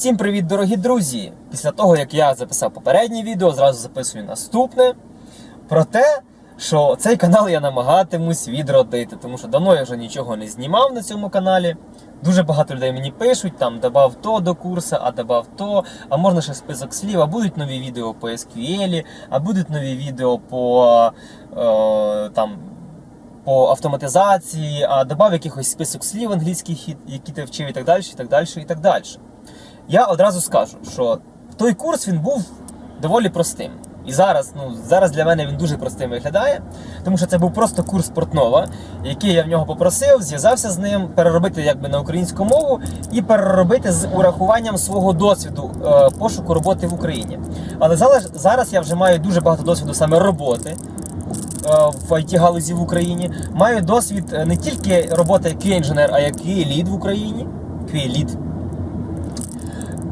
Всім привіт, дорогі друзі! Після того, як я записав попереднє відео, зразу записую наступне про те, що цей канал я намагатимусь відродити, тому що давно я вже нічого не знімав на цьому каналі. Дуже багато людей мені пишуть, там добав то до курсу, а добав то, а можна ще список слів, а будуть нові відео по SQL, а будуть нові відео по е, там по автоматизації, а додав якихось список слів англійських, які ти вчив, і так далі, і так далі, і так далі. Я одразу скажу, що той курс він був доволі простим. І зараз, ну зараз для мене він дуже простим виглядає, тому що це був просто курс Портнова, який я в нього попросив, зв'язався з ним, переробити якби на українську мову і переробити з урахуванням свого досвіду е, пошуку роботи в Україні. Але зараз, зараз я вже маю дуже багато досвіду саме роботи е, в it галузі в Україні. Маю досвід е, не тільки роботи QA-інженер, а як QA-лід в Україні. QA-лід.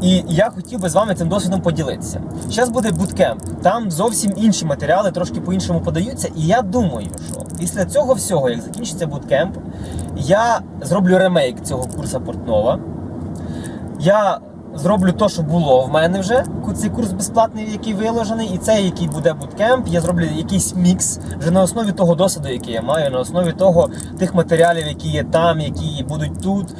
І я хотів би з вами цим досвідом поділитися. Зараз буде буткемп. Там зовсім інші матеріали, трошки по-іншому подаються. І я думаю, що після цього всього, як закінчиться буткемп, я зроблю ремейк цього курсу Портнова. Я зроблю те, що було в мене вже. Цей курс безплатний, який виложений, і цей, який буде буткемп, я зроблю якийсь мікс вже на основі того досвіду, який я маю, на основі того тих матеріалів, які є там, які будуть тут.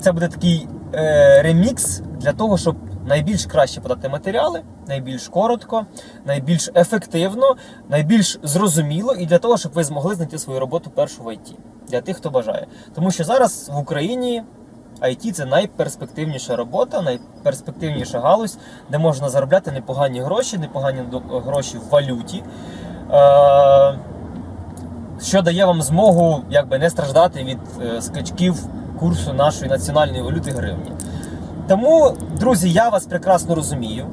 Це буде такий е, ремікс для того, щоб найбільш краще подати матеріали, найбільш коротко, найбільш ефективно, найбільш зрозуміло, і для того, щоб ви змогли знайти свою роботу першу в ІТ. Для тих, хто бажає. Тому що зараз в Україні IT це найперспективніша робота, найперспективніша галузь, де можна заробляти непогані гроші, непогані гроші в валюті. Е, що дає вам змогу якби, не страждати від е, скачків курсу нашої національної валюти гривні. Тому, друзі, я вас прекрасно розумію.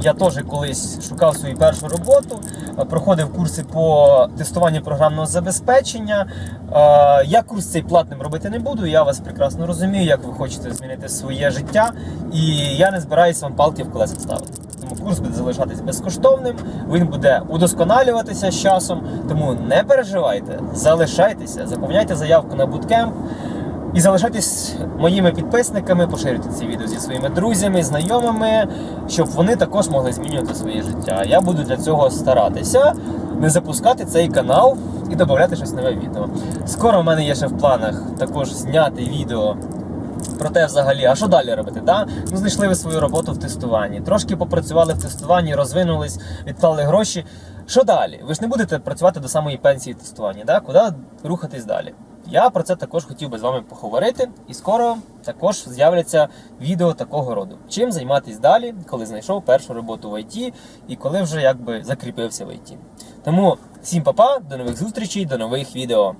Я теж колись шукав свою першу роботу, е, проходив курси по тестуванню програмного забезпечення. Е, Я курс цей платним робити не буду. Я вас прекрасно розумію, як ви хочете змінити своє життя, і я не збираюся вам палки в колеса ставити. Тому курс буде залишатись безкоштовним, він буде удосконалюватися з часом. Тому не переживайте, залишайтеся, заповняйте заявку на буткемп. І залишайтесь моїми підписниками, поширюйте ці відео зі своїми друзями, знайомими, щоб вони також могли змінювати своє життя. Я буду для цього старатися не запускати цей канал і додати щось нове відео. Скоро в мене є ще в планах також зняти відео про те, взагалі, а що далі робити? Да? Ну, знайшли ви свою роботу в тестуванні. Трошки попрацювали в тестуванні, розвинулись, відклали гроші. Що далі? Ви ж не будете працювати до самої пенсії в тестуванні, да? куди рухатись далі? Я про це також хотів би з вами поговорити, і скоро також з'являться відео такого роду. Чим займатися далі, коли знайшов першу роботу в ІТ і коли вже якби закріпився в ІТ. Тому всім па-па, до нових зустрічей, до нових відео.